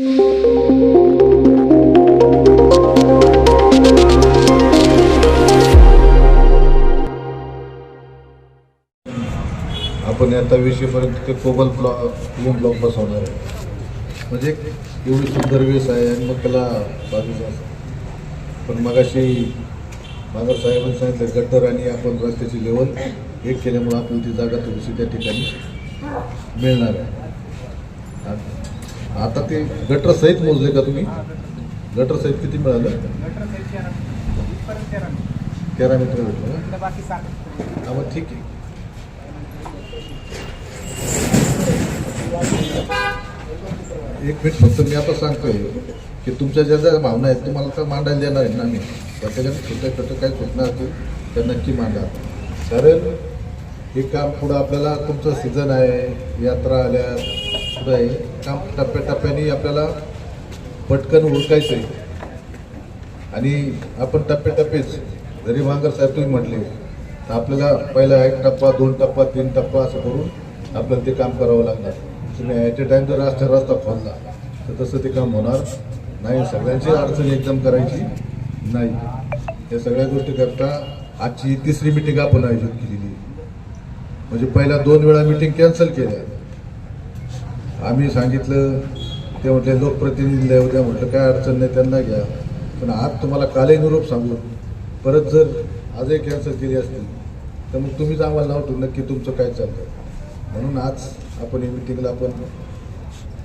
आपण आता विषयपर्यंत ते कोबल ब्लॉक कोबल ब्लॉक बसवणार आहे. म्हणजे एवढी सुंदर वेस आहे आणि मग त्याला बाजूला पण मगाशी माधव साहेबांनी सांगितलं गटर आणि आपण रस्त्याची लेवल एक केल्यामुळं आपल्याला ती जागा थोडीशी त्या ठिकाणी मिळणार आहे. आता ते गटर सहित मोजले का तुम्ही? गटर सहित किती मिळालं? तेरा मीटर भेटलं का हा मग ठीक आहे. एक मिनिट फक्त मी आता सांगतोय की तुमच्या ज्या ज्या भावना आहेत तुम्हाला तर मांडायला देणार आहे ना मी. त्याच्याकडे छोट्या छोट्या काही सूचना असतील त्या नक्की मांडा. कारण हे काम पुढं आपल्याला तुमचं सीझन आहे यात्रा आल्या सुद्धा आहे. काम टप्प्याटप्प्याने आपल्याला पटकन उरकायचं आहे आणि आपण टप्प्याटप्पेच जरी भांगर साहेब तुम्ही म्हटले तर आपल्याला पहिला एक टप्पा दोन टप्पा तीन टप्पा असं करून आपल्याला ते काम करावं लागणार. तुम्ही ॲट ए जर रस्ता रस्ता खोलला तर तसं ते काम होणार नाही. सगळ्यांची अडचण एकदम करायची नाही. या सगळ्या गोष्टी करता आजची तिसरी मिटिंग आपण आयोजित केलेली म्हणजे पहिल्या दोन वेळा मिटिंग कॅन्सल केल्या. आम्ही सांगितलं ते म्हटले लोकप्रतिनिधी उद्या. म्हटलं काय अडचण नाही त्यांना घ्या. पण आज तुम्हाला कालही निरोप सांगू. परत जर आजही कॅन्सल केली असतील तर मग तुम्हीच आम्हाला नाव नक्की तुमचं काय चाललं म्हणून आज आपण या मिटिंगला आपण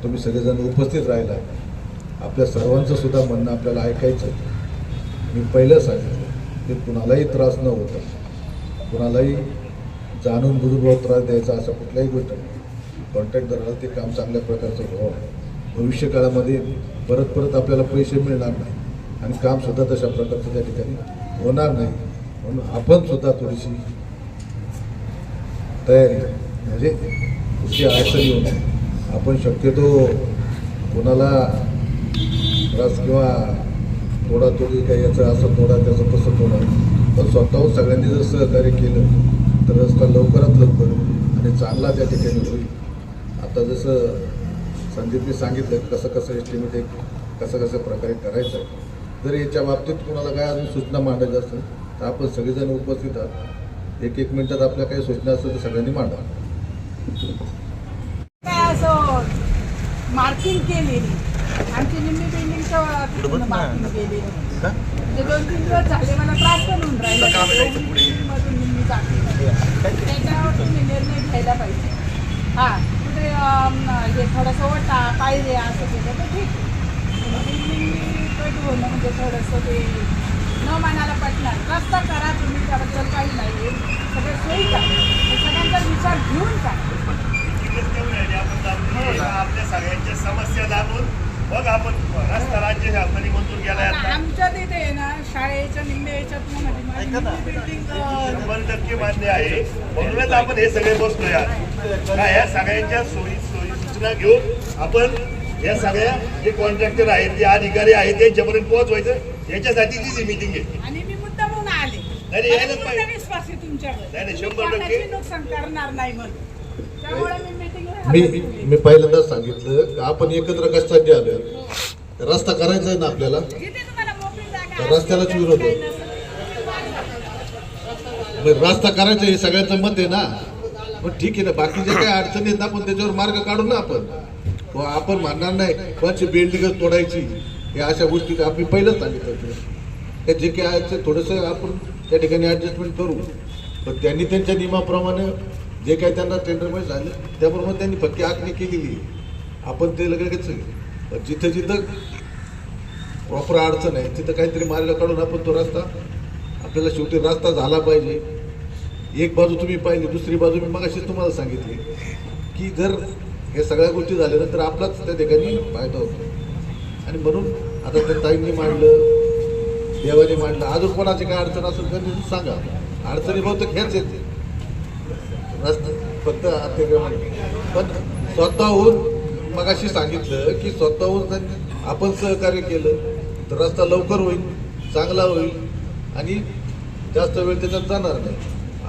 तुम्ही सगळेजण उपस्थित राहिला. आपल्या सर्वांचं सुद्धा म्हणणं आपल्याला ऐकायचं मी पहिलं सांगितलं की कुणालाही त्रास न होता कुणालाही जाणून बुजून त्रास द्यायचा असा कुठल्याही गोष्ट नाही कॉन्ट्रॅक्टदाराला ते काम चांगल्या प्रकारचं व्हावं. भविष्य काळामध्ये परत परत आपल्याला पैसे मिळणार नाही. आणि काम सुद्धा तशा प्रकारचं त्या ठिकाणी होणार नाही. म्हणून आपण सुद्धा थोडीशी तयारी म्हणजे कुठची अडचण येऊ नये. आपण शक्यतो कोणाला त्रास किंवा थोडा तोडी काही याचं असं तोडा त्याचं तसं तोडा. पण स्वतःहून सगळ्यांनी जर सहकार्य केलं तर रस्ता लवकरात लवकर आणि चांगला त्या ठिकाणी होईल. आता जसं संदीपने सांगितलं कसं कसं एस्टिमेट एक कसं कसं प्रकारे करायचं आहे. जर याच्या बाबतीत कोणाला काय अजून सूचना मांडायच्या असेल तर आपण सगळेजण उपस्थित आहात. एक एक मिनिटात आपल्या काही सूचना असतील तर सगळ्यांनी मांडा. काय असं मार्किंग केलेली. आमची निम्मी बिल्डिंगचं मार्किंग केलेली. दोन तीन दिवस झाले मला त्रास पण होऊन राहिला. निर्णय घ्यायला पाहिजे. हा. ते हे थोडंसं वटा पाहिजे असं केलं तर ठीक बिल्डिंग कट होणं म्हणजे थोडंसं ते न मनाला पटणार. रस्ता करा तुम्ही त्याबद्दल काही नाही सगळं सोयी करा. सगळ्यांचा विचार घेऊन करा. आपल्या सगळ्यांच्या समस्या दाखवून मग आपण रस्ता राज्य शासनाने मंजूर केलाय आमच्या तिथे आहे ना शाळेच्या निम्मे याच्यात बिल्डिंग शंभर टक्के मान्य आहे. म्हणूनच आपण हे सगळे बसतोय या सगळ्यांच्या सोयी सोयी सूचना घेऊन आपण या सगळ्या जे कॉन्ट्रॅक्टर आहेत जे अधिकारी आहेत त्यांच्यापर्यंत पोहोचवायचं. याच्यासाठीची ही मिटिंग आहे. आणि मी मुद्दा म्हणून आले. नाही, यायलाच पाहिजे. विश्वास आहे तुमच्यावर. नाही, शंभर टक्के. नुकसान करणार नाही म्हणून. त्यामुळे मी मी मी पहिल्यांदाच सांगितलं की आपण एकत्र कशासाठी आलोय? रस्ता करायचा आहे ना आपल्याला? रस्त्यालाच विरोध आहे. रस्ता करायचा हे सगळ्यांचं मत आहे ना? पण ठीक आहे ना बाकीचे काही अडचणी आहेत ना आपण त्याच्यावर मार्ग काढू ना आपण. आपण म्हणणार नाही कोणाची बिल्डिंग तोडायची हे अशा गोष्टी आपण पहिलंच सांगितलं जे काही आहे ते थोडंसं आपण त्या ठिकाणी ॲडजस्टमेंट करू. पण त्यांनी त्यांच्या नियमाप्रमाणे जे काही त्यांना टेंडरमध्ये झाले त्याप्रमाणे त्यांनी पक्की आखणी केलेली आहे. आपण ते लगेच पण जिथं जिथं प्रॉपर अडचण आहे तिथं काहीतरी मार्ग काढून आपण तो रस्ता आपल्याला शेवटी रस्ता झाला पाहिजे. एक बाजू तुम्ही पाहिली दुसरी बाजू मी मगाशीच तुम्हाला सांगितली की जर हे सगळ्या गोष्टी झाल्या ना तर आपलाच त्या ठिकाणी फायदा होतो. आणि म्हणून आता त्या ताईंनी मांडलं देवाने मांडलं. अजून कोणाची काय अडचण असेल तर सांगा. अडचणी बहुतेक ह्याच येते रस्ता फक्त अतिक्रमण पण स्वतःहून मगाशी सांगितलं की स्वतःहून त्यांनी आपण सहकार्य केलं तर रस्ता लवकर होईल चांगला होईल आणि जास्त वेळ त्याच्यात जाणार नाही.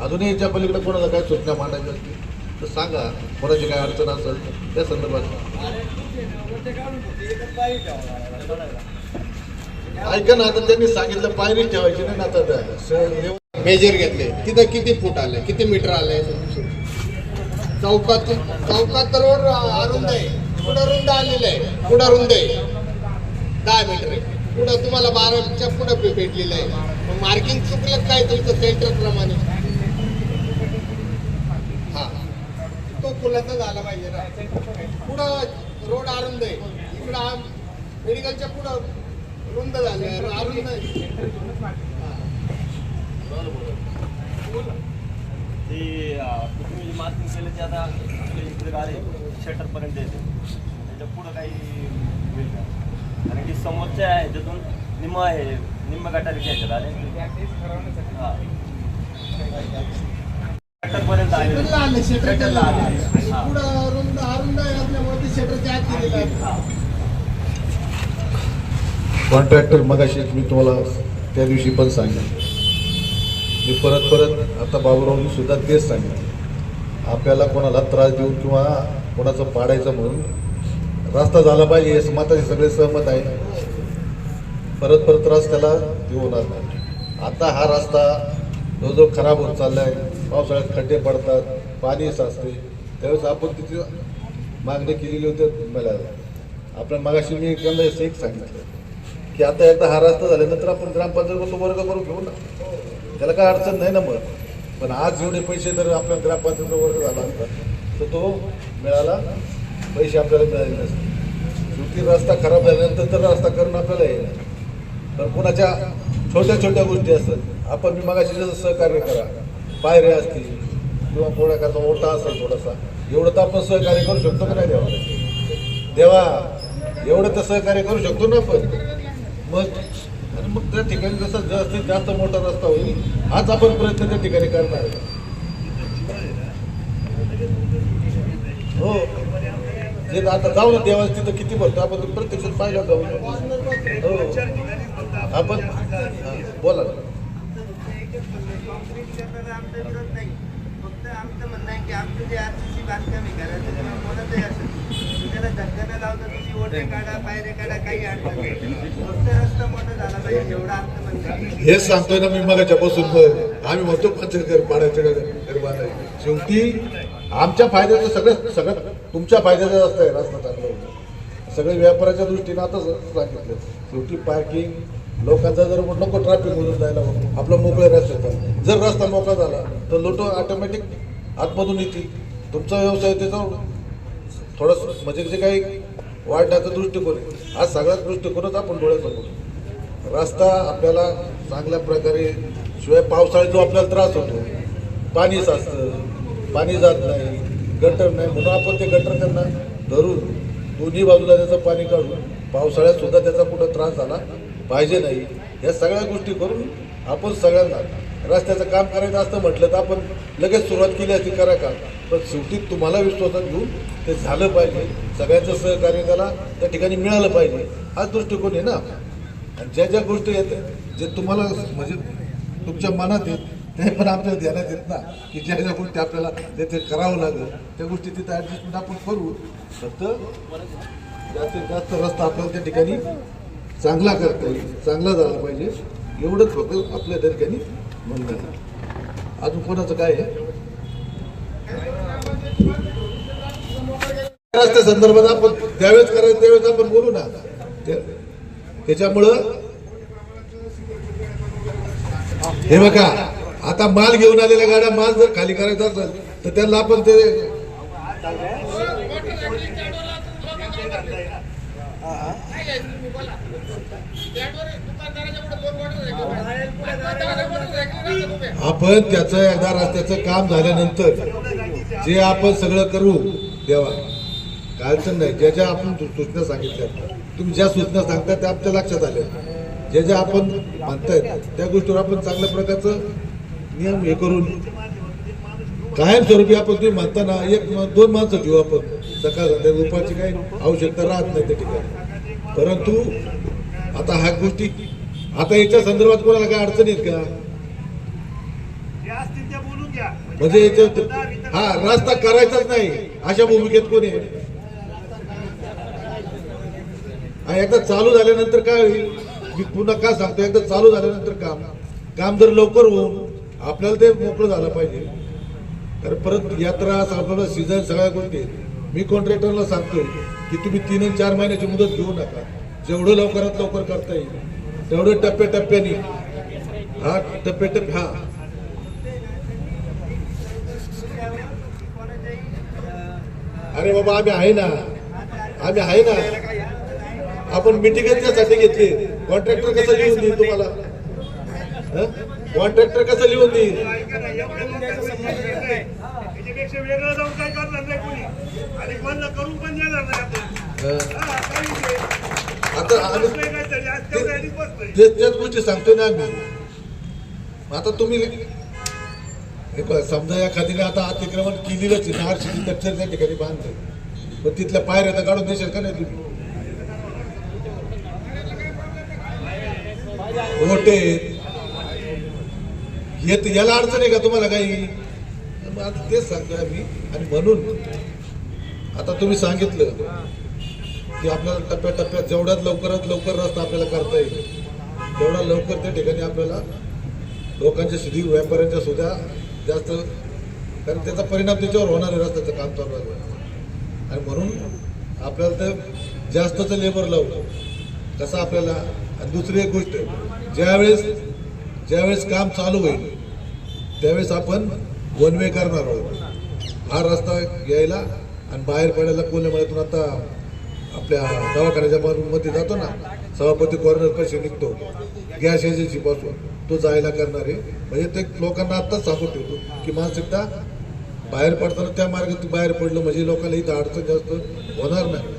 अजूनही याच्या पलीकडे कोणाला काय सूचना मांडायच्या असतील तर सांगा कोणाची काय अडचण असेल त्या संदर्भात. ऐका ना आता त्यांनी सांगितलं पायरी ठेवायची नाही ना आता मेजर घेतले. तिथं किती फूट आले? किती मीटर आले? चौकात चौकात तर रोड अरुंद आहे. पुढं रुंद आलेलं आहे. पुढं रुंद आहे. दहा मीटर आहे. पुढं तुम्हाला बाराच्या पुढं भेटलेलं आहे. मार्किंग चुकलं काय तुमचं सेंटर प्रमाणे? हा. तो खुलासा झाला पाहिजे ना. पुढं रोड अरुंद आहे. इकडं मेडिकलच्या पुढं रुंद झालं. अरुंद आहे. ते तुम्ही जे मार्किंग केलं ते आता इकडे आले शटर पर्यंत येते. त्याच्या पुढं काही होईल का? कारण की समोरच्या ह्याच्यातून निम्म आहे निम्म गटारी ह्याच्यात आले हा. शटर पर्यंत आले. शटरला आले. आहे आहे. कॉन्ट्रॅक्टर मगाशी मी तुम्हाला त्या दिवशी पण सांगितलं. मी परत परत आता बाबूरावनी सुद्धा तेच सांगितलं. आपल्याला कोणाला त्रास देऊन किंवा कोणाचं पाडायचं म्हणून रस्ता झाला पाहिजे हे समाजाचे सगळे सहमत आहे परत परत त्रास त्याला देऊ होणार नाही. आता हा रस्ता जो खराब होत चालला आहे पावसाळ्यात खड्डे पडतात पाणी साचते. त्यावेळेस आपण तिथे मागणी केलेली होती मला आपण मागाशी मी एकदा एक सांगितलं की आता एकदा हा रस्ता झाल्यानंतर आपण ग्रामपंचायत वर्ग करून घेऊ ना. त्याला काय अडचण नाही ना मग. पण आज एवढे पैसे जर आपल्या ग्रामपंचायत वर्ग झाला असता तर तो मिळाला. पैसे आपल्याला मिळाले नसते. शेवटी रस्ता खराब झाल्यानंतर तर रस्ता करून आपल्याला येईल पण कोणाच्या छोट्या छोट्या गोष्टी असतात. आपण मी मगाशी जसं सहकार्य करा. पायऱ्या असतील किंवा कोणाचा ओटा असेल थोडासा. एवढं तर आपण सहकार्य करू शकतो का नाही देवा? देवा एवढं तर सहकार्य करू शकतो ना आपण. मग आणि मग त्या ठिकाणी जसं जास्तीत जास्त मोठा रस्ता होईल हाच आपण प्रयत्न त्या ठिकाणी करणार आहे. हो. जे आता जाऊ ना देवा तिथं किती भरतो आपण प्रत्यक्षात पाहिलं जाऊ. हो. आपण बोला बोला ना कॉन्क्रीट करणारा आमचा विरोध नाही फक्त आमचं म्हणणं आहे की आमचं जे आरसीसी बांधकाम आहे घराचं किंवा कोणाचंही असेल तर त्याला धक्का न लावता तुम्ही काढा पायरे काढा काही अडचण नाही. फक्त रस्ता मोठा झाला पाहिजे एवढं आमचं म्हणणं आहे हेच सांगतोय ना मी मगाच्या बसून आम्ही म्हणतो पंचायत घर पाडायचं का घर बांधायचं शेवटी आमच्या फायद्याचं सगळं सगळं तुमच्या फायद्याचं रस्ता आहे रस्ता चांगला होता सगळं व्यापाराच्या दृष्टीनं आता सांगितलं शेवटी पार्किंग लोकांचा जर नको ट्रॅफिक मधून जायला आपला मोकळ्या रस्त्याचा जर रस्ता मोकळा झाला तर लोक ऑटोमॅटिक आतमधून येतील. तुमचा व्यवसाय त्याचा थोडंसं म्हणजे जे काही वाढण्याचा दृष्टिकोन आहे. हा सगळ्याच दृष्टिकोनच आपण डोळ्यासमोर रस्ता आपल्याला चांगल्या प्रकारे शिवाय पावसाळ्यात जो आपल्याला त्रास होतो पाणी साचतं पाणी जात नाही गटर नाही म्हणून आपण ते गटर त्यांना धरून दोन्ही बाजूला त्याचं पाणी काढून पावसाळ्यात सुद्धा त्याचा कुठं त्रास झाला पाहिजे नाही या सगळ्या गोष्टी करून आपण सगळ्यांना रस्त्याचं काम करायचं असतं म्हटलं तर आपण लगेच सुरुवात केली असती करा का पण शेवटी तुम्हाला विश्वासात घेऊन ते झालं पाहिजे. सगळ्यांचं सहकार्य त्याला त्या ठिकाणी मिळालं पाहिजे. हाच दृष्टिकोन आहे ना आणि ज्या ज्या गोष्टी येतात जे तुम्हाला म्हणजे तुमच्या मनात येत ते पण आपल्याला ध्यानात येत ना की ज्या ज्या गोष्टी आपल्याला तिथे करावं लागेल त्या गोष्टी तिथे ॲडजस्टमेंट आपण करू. फक्त जास्तीत जास्त रस्ता आपल्याला त्या ठिकाणी चांगला करता येईल चांगला झाला पाहिजे. एवढंच फक्त आपल्या त्या ठिकाणी अजून कोणाचं काय आहे? रस्त्या संदर्भात आपण त्यावेळेस करायचं त्यावेळेस आपण बोलू ना ते- त्याच्यामुळं हे बघा आता माल घेऊन आलेल्या गाड्या माल जर खाली करायचा असेल तर त्यांना आपण ते आपण त्याचं एकदा रस्त्याचं काम झाल्यानंतर जे आपण सगळं करू देवा. काय अडचण नाही. ज्या ज्या आपण सूचना सांगितल्या तुम्ही ज्या सूचना सांगता त्या आपल्या लक्षात आल्या. ज्या ज्या आपण म्हणतायत त्या गोष्टीवर आपण चांगल्या प्रकारचं नियम हे करून कायमस्वरूपी आपण तुम्ही म्हणताना एक दोन माणसं ठेवू आपण. सकाळ संध्याकाळ उपाची काही आवश्यकता राहत नाही त्या ठिकाणी. परंतु आता ह्या गोष्टी आता याच्या संदर्भात कोणाला काय अडचण आहेत का जे असतील ते बोलून घ्या म्हणजे हा रस्ता करायचाच नाही. अशा भूमिकेत कोणी? आहे आणि एकदा चालू झाल्यानंतर काय होईल? मी पुन्हा का सांगतो एकदा चालू झाल्यानंतर काम. काम जर लवकर होऊन आपल्याला ते मोकळं झालं पाहिजे. तर परत यात्रा आपल्याला सीझन सगळ्या गोष्टी. मी कॉन्ट्रॅक्टरला सांगतो की तुम्ही तीन आणि चार महिन्याची मुदत घेऊ नका. जेवढं लवकरात लवकर करता येईल तेवढं टप्प्याटप्प्याने. हा टप्प्याटप्प्या हा. अरे बाबा आम्ही आहे ना. आम्ही आहे ना. आपण मिटिंग त्यासाठी घेतली. कॉन्ट्रॅक्टर कसं लिहून देईल तुम्हाला? कॉन्ट्रॅक्टर कसं लिहून देईल? वेगळं जाऊन काय करणार करून पण आता आम्ही तेच त्याच गोष्टी सांगतोय ना आम्ही. आता तुम्ही समजा एखादीने आता अतिक्रमण केलेलंच आहे नारशी दक्षर त्या ठिकाणी बांधते पण तिथल्या पायऱ्या तर काढून देशाल का नाही तुम्ही? ओटे येत याला अडचण आहे का तुम्हाला काही? मग आता तेच सांगतोय आम्ही. आणि म्हणून आता तुम्ही सांगितलं की आपल्याला टप्प्याटप्प्यात जेवढ्यात लवकरात लवकर रस्ता आपल्याला करता येईल तेवढा लवकर त्या ठिकाणी आपल्याला लोकांच्या सुधी व्यापाऱ्यांच्या सुद्धा जास्त कारण त्याचा परिणाम त्याच्यावर होणार आहे रस्त्याचं काम चालू आहे. आणि म्हणून आपल्याला तर जास्तचं लेबर लावलं कसं आपल्याला आणि दुसरी एक गोष्ट ज्यावेळेस ज्यावेळेस काम चालू होईल त्यावेळेस आपण वन वे करणार आहोत. हा रस्ता यायला आणि बाहेर पडायला कोल्हेमळ्यातून आता आपल्या दवाखान्याच्या मध्ये जातो ना सभापती कॉर्नर पैसे निघतो गॅस एजन्सीपासून. तो जायला करणार आहे म्हणजे ते लोकांना आत्ताच सांगून ठेवतो की मानसिकता बाहेर पडताना त्या मार्गातून बाहेर पडलं म्हणजे लोकांना इथं अडचण जास्त होणार नाही.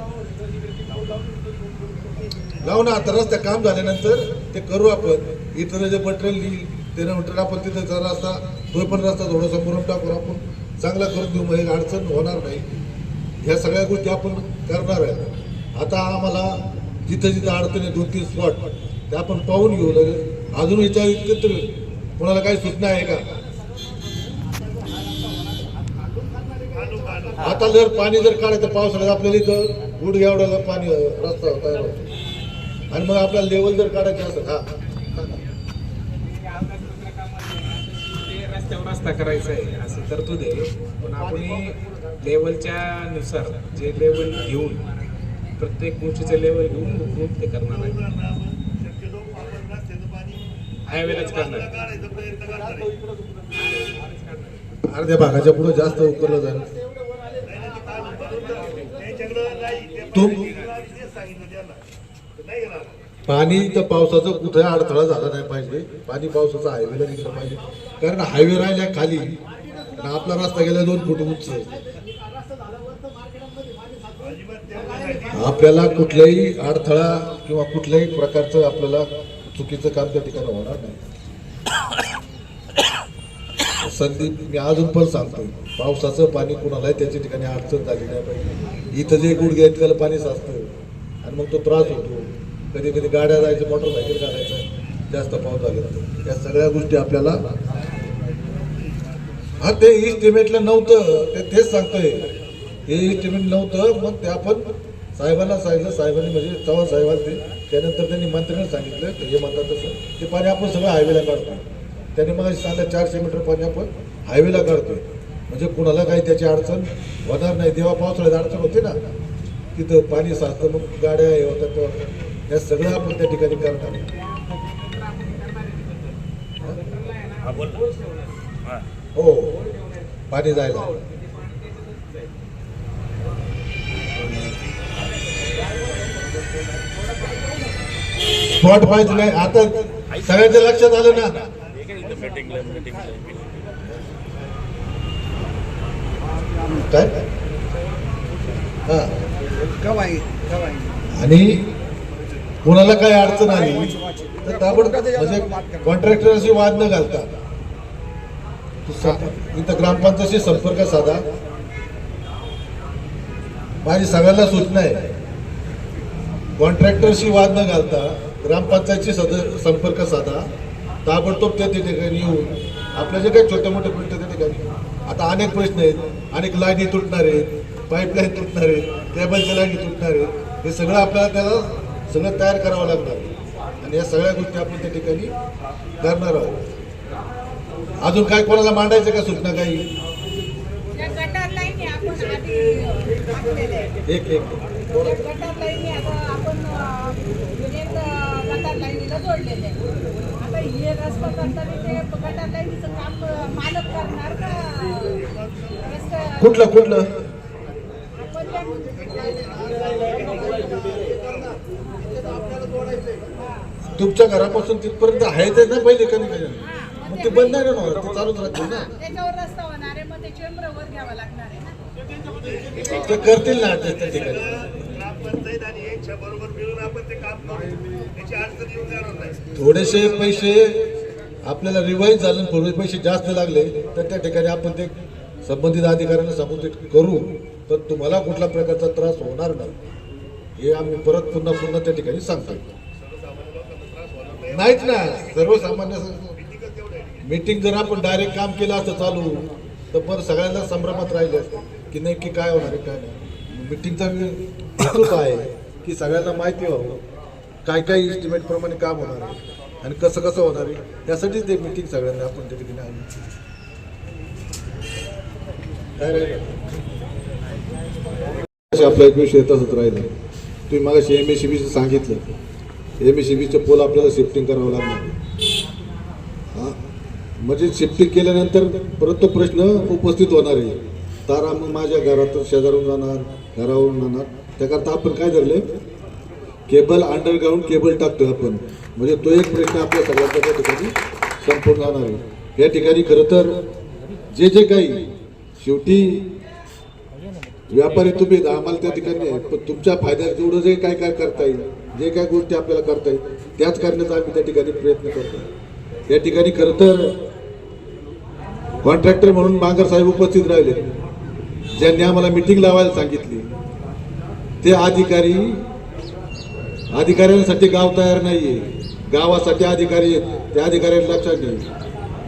लावू ना आता रस्त्या काम झाल्यानंतर ते करू आपण. इथं जे मटेरियल येईल ते मटेरियल आपण तिथं रस्ता तो पण रस्ता थोडासा मुरम टाकून आपण चांगला करून देऊ म्हणजे अडचण होणार नाही. ह्या सगळ्या गोष्टी आपण करणार आहे. आता आम्हाला जिथं जिथं अडचण आहे दोन तीन स्पॉट ते आपण पाहून घेऊ लागेल अजून विचार इतकं तर कोणाला काही सूचना आहे का? आता जर पाणी जर काढायचं पावसाळ्यात आपल्याला इथं गुड एवढ्याला पाणी रस्ता तयार होतो. आणि मग आपल्याला लेवल जर काढायचं असेल हा. रस्त्यावर रस्ता करायचा आहे असं तरतूद आहे पण आपण लेवलच्या नुसार जे लेवल घेऊन प्रत्येक गोष्टीचं लेवल घेऊन ते करणार आहे शक्यतो आपण रस्त्याचं पाणी हायवेलाच करणार. अर्ध्या भागाच्या पुढे जास्त उकरलं जाईल. पाणी तर पावसाचं कुठे अडथळा झाला नाही पाहिजे. पाणी पावसाचं हायवेला निघलं पाहिजे. कारण हायवे राहिल्या खाली आणि आपला रस्ता गेला दोन फूट उंच. आपल्याला कुठल्याही अडथळा किंवा कुठल्याही प्रकारचं आपल्याला चुकीचं काम त्या ठिकाणी होणार नाही. संदीप मी अजून पण सांगतो पावसाचं पाणी कुणालाही त्याच्या ठिकाणी अडचण झाली नाही पाहिजे. इथं जे गुडघे आहेत त्याला पाणी साचतं. आणि मग तो त्रास होतो. कधी कधी गाड्या जायचं मोटरसायकल काढायचं. जास्त पाऊस झाल्यानंतर या सगळ्या गोष्टी आपल्याला हा ते इस्टिमेटला नव्हतं. ते तेच सांगतोय. हे इस्टिमेट नव्हतं मग ते आपण साहेबांना सांगितलं साहेबांनी म्हणजे चव्हाण साहेबांनी त्यानंतर त्यांनी मंत्र्यांना सांगितलं हे म्हणतात तसं. ते पाणी आपण सगळं हायवेला काढतोय त्यांनी मग सांगितलं चारशे मीटर पाणी आपण हायवेला काढतोय म्हणजे कुणाला काही त्याची अडचण होणार नाही. तेव्हा पावसाळ्यात अडचण होते ना. तिथं पाणी साचतं मग गाड्या हे होतात तेव्हा. हे सगळं आपण त्या ठिकाणी करणार हो पाणी जायला. स्पॉट पाहिजे नाही. आता सगळ्यांच्या लक्षात आलं ना. काय? आणि कोणाला काय अडचण आली तर ताबडतोब म्हणजे कॉन्ट्रॅक्टरशी वाद न घालता इथं ग्रामपंचायतशी संपर्क साधा. माझी सगळ्यांना सूचना आहे. कॉन्ट्रॅक्टरशी वाद न घालता ग्रामपंचायतशी सद संपर्क साधा. ताबडतोब त्या ठिकाणी येऊन आपल्या जे काही छोटे मोठे प्रश्न त्या ठिकाणी. आता अनेक प्रश्न आहेत. अनेक लाईनी तुटणार आहेत. पाईपलाईन तुटणार आहेत. केबलच्या लाईनी तुटणार आहेत. हे सगळं आपल्याला त्याला सगळं तयार करावं लागणार. आणि या सगळ्या गोष्टी आपण त्या ठिकाणी करणार आहोत. अजून काय कोणाला मांडायचं का सूचना काही. एक एक त्या गटार लाईनी आता आपण अं, युनियन अं, गटार लाईनीला जोडलेले आता हे रस्ता करताना ते लाईनीचं काम मालक करणार का? रस्ता कुठलं कुठलं? तुमच्या घरापासून तिथपर्यंत आहे ते ना पहिले कधी कधी? मग ते बंद नाही ना होणार ते चालूच राहतील ना? त्याच्यावर रस्ता होणार आहे मग ते चेंबरवर घ्यावा लागणार आहे ना. ते करतील ना त्या ठिकाणी. ग्रामपंचायत आणि यांच्या बरोबर मिळून आपण ते काम करू. त्याची अडचण येऊन नाही. थोडेसे पैसे आपल्याला रिवाईज झाले आणि थोडे पैसे जास्त लागले तर त्या ठिकाणी आपण ते संबंधित अधिकाऱ्यांना सांगून ते करू. तर तुम्हाला कुठल्या प्रकारचा त्रास होणार नाही. हे आम्ही परत पुन्हा पुन्हा त्या ठिकाणी सांगतो. नाहीच ना सर्वसामान्य मीटिंग जर आपण डायरेक्ट काम केलं असतं चालू तर पण सगळ्यांना संभ्रमात राहिले असते. की नक्की काय होणार आहे काय नाही. मीटिंगचा हेतू काय आहे की सगळ्यांना माहिती व्हावं. काय काय इस्टिमेट प्रमाणे काम होणार आहे आणि कसं कसं होणार आहे यासाठीच ते मीटिंग सगळ्यांना आपण त्या ठिकाणी आणली काय राहिलं? आपला एक विषय तसंच राहिला. तुम्ही मागाशी एम एस सी बीचं सांगितलं. एम एस सी बीचं पोल आपल्याला शिफ्टिंग करावं लागणार हां? म्हणजे शिफ्टिंग केल्यानंतर परत तो प्रश्न उपस्थित होणार आहे. तारा मग माझ्या घरात शेजारून जाणार घरावरून जाणार. त्याकरता आपण काय धरले केबल अंडरग्राऊंड केबल टाकतो आपण. म्हणजे तो एक प्रश्न आपल्या सगळ्यांचा त्या ठिकाणी संपूर्ण जाणार आहे. या ठिकाणी खरं तर जे जे काही शेवटी व्यापारी तुम्ही आम्हाला त्या ठिकाणी पण तुमच्या फायद्यात जेवढं जे काय काय करता येईल जे काय गोष्टी आपल्याला करता येईल त्याच करण्याचा आम्ही त्या ठिकाणी प्रयत्न करतो या ठिकाणी खरं तर कॉन्ट्रॅक्टर म्हणून बांगर साहेब उपस्थित राहिले. ज्यांनी आम्हाला मिटिंग लावायला सांगितली. ते अधिकारी अधिकाऱ्यांसाठी गाव तयार नाहीये. गावासाठी अधिकारी आहेत त्या अधिकाऱ्यांनी लक्षात घे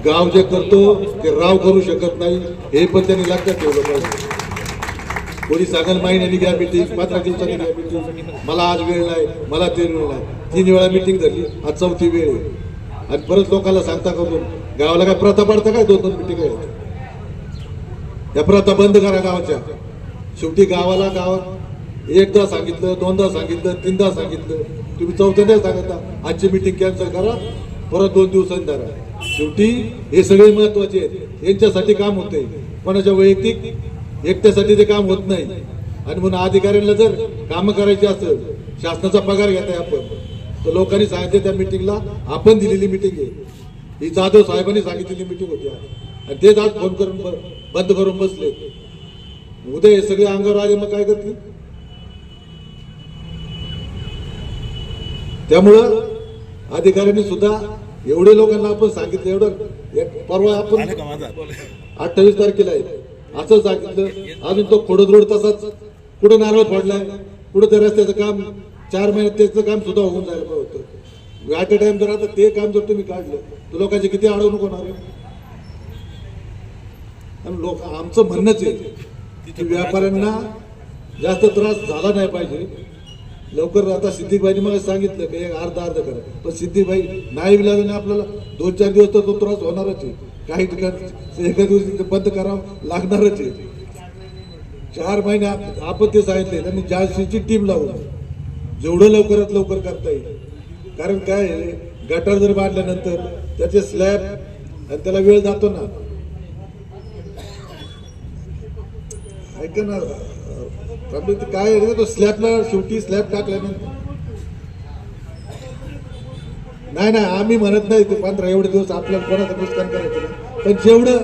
गाव जे करतो ते राव करू शकत नाही हे पण त्यांनी लक्षात ठेवलं पाहिजे. कोणी सांगाल महिन्यानी घ्या मिटिंग पंधरा दिवसांनी घ्या मिटिंग मला आज वेळ नाही मला तीन वेळ नाही. तीन वेळा मिटिंग झाली आज चौथी वेळ आहे. आणि परत लोकांना सांगता करून गावाला काय प्रथा पडता काय दोन दोन मिटिंग आहेत? त्या प्रथा बंद करा गावाच्या. शेवटी गावाला गावात एकदा सांगितलं दोनदा सांगितलं तीनदा सांगितलं. तुम्ही चौथ्यांदा सांगता आजची मिटिंग कॅन्सल करा परत दोन दिवसांनी धरा. शेवटी हे सगळे महत्त्वाचे आहेत. यांच्यासाठी काम होते कोणाच्या वैयक्तिक एकट्यासाठी ते काम होत नाही. आणि म्हणून अधिकाऱ्यांना जर कामं करायची असेल शासनाचा पगार घेताय आपण तर लोकांनी सांगितलं त्या मिटिंगला आपण दिलेली मिटिंग आहे. ही जाधव साहेबांनी सांगितलेली मिटिंग होती आणि तेच आज फोन करून बंद करून बसले उद्या हे सगळे अंगावर आले मग काय करतील? त्यामुळं अधिकाऱ्यांनी सुद्धा एवढे लोकांना आपण सांगितलं एवढं परवा आपण अठ्ठावीस तारखेला आहे. असं सांगितलं. अजून तो खोडद रोड तसाच. कुठं नारळ फोडलाय? कुठं त्या रस्त्याचं काम चार महिन्यात त्याचं काम सुद्धा होऊन जायला पाहिजे होतं. ऍट अ टाइम जर आता ते काम जर तुम्ही काढलं तर लोकांची किती अडवणूक होणार आहे? लोक आमचं म्हणणंच आहे की व्यापाऱ्यांना जास्त त्रास झाला नाही पाहिजे. लवकर आता सिद्धिकबाईने मला सांगितलं की एक अर्धा अर्ध करा. पण सिद्धिकबाई नाही विलाजाने आपल्याला दोन चार दिवस तर तो त्रास होणारच आहे. काही ठिकाणी एका दिवशी बंद करावं लागणारच आहे. चार महिने आप- आपण ते सांगितले त्यांनी जास्तीची टीम लावून जेवढं लवकरात लवकर करता येईल. कारण काय आहे, गटार जर बांधल्यानंतर त्याचे स्लॅब आणि त्याला वेळ जातो ना. ऐका ना काय तो स्लॅबला शेवटी स्लॅब टाकल्यानंतर. नाही नाही आम्ही म्हणत नाही ते पंधरा एवढे दिवस आपल्याला कोणाचं नुकसान करायचं नाही. पण जेवढं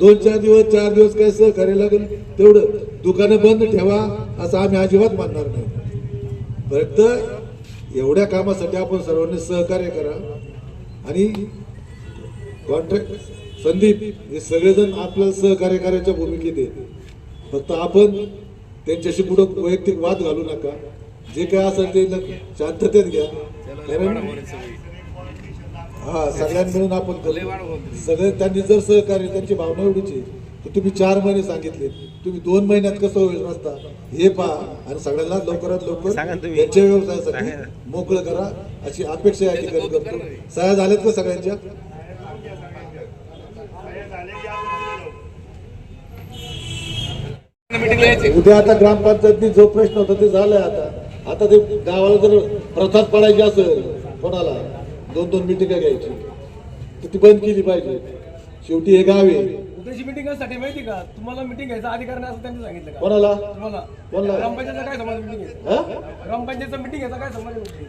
दोन चार दिवस चार दिवस काय सहकार्य लागेल तेवढं दुकानं बंद ठेवा असं आम्ही अजिबात मानणार नाही. फक्त एवढ्या कामासाठी आपण सर्वांनी सहकार्य करा. आणि कॉन्ट्रॅक्ट संदीप हे सगळेजण आपल्याला सहकार्य करायच्या भूमिकेत येते फक्त आपण त्यांच्याशी पुढं वैयक्तिक वाद घालू नका. जे काय असेल ते शांततेत घ्या. कारण हा सगळ्यांनी मिळून आपण करू. सगळे त्यांनी जर सहकार्य त्यांची भावना एवढीच आहे की तुम्ही चार महिने सांगितले. तुम्ही दोन महिन्यात कसं होईल रस्ता? हे पहा. आणि सगळ्यांना लवकरात लवकर त्यांच्या व्यवसायासाठी मोकळं करा. अशी अपेक्षा या ठिकाणी करतो. सह्या झाल्यात का सगळ्यांच्या हे झाले की आपण उद्या आता ग्रामपंचायतीत जो प्रश्न होता ते झालाय आता. आता ते गावाला जर प्रथाच पडायची असेल कोणाला? दोन दोन मिटिंगा घ्यायची? तर ती बंद केली पाहिजे. शेवटी हे गाव आहे. उद्याची मिटिंगसाठी माहिती का? तुम्हाला मिटिंग घ्यायचा अधिकार नाही असं त्यांनी सांगितलं कोणाला? तुम्हाला. कोणाला? काय समज मिटिंग घ्यायचा? ग्रामपंचायतचा मिटिंग घ्यायचा काय संबंध मिटिंग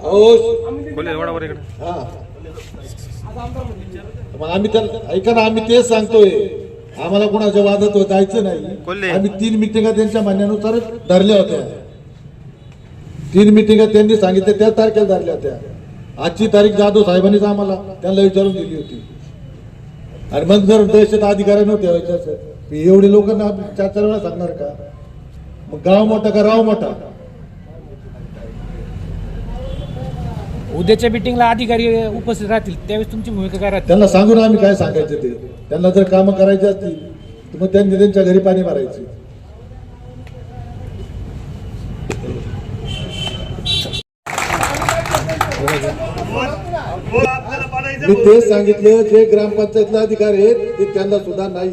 हो आम्ही ते- ऐका ना आम्ही तेच सांगतोय. आम्हाला कोणाच्या वादात जायचं नाही. आम्ही तीन मिटिंगा त्यांच्या म्हणण्यानुसार धरल्या होत्या. तीन मिटिंगा त्यांनी सांगितल्या त्याच तारखेला धरल्या होत्या. आजची तारीख जाधव साहेबांनीच आम्हाला त्यांना विचारून दिली होती. आणि मग जर दहशत ठेवायचे असेल एवढे लोकांना चार चार वेळा सांगणार का? मग गाव मोठा का राव मोठा? उद्याच्या मिटिंगला अधिकारी उपस्थित राहतील त्यावेळेस तुमची भूमिका काय राहते? त्यांना सांगू ना आम्ही काय सांगायचं ते? त्यांना जर कामं करायची असतील तर मग त्यांनी त्यांच्या घरी पाणी मारायचे. मी तेच सांगितलं जे ग्रामपंचायतला अधिकारी आहेत ते त्यांना सुद्धा नाही.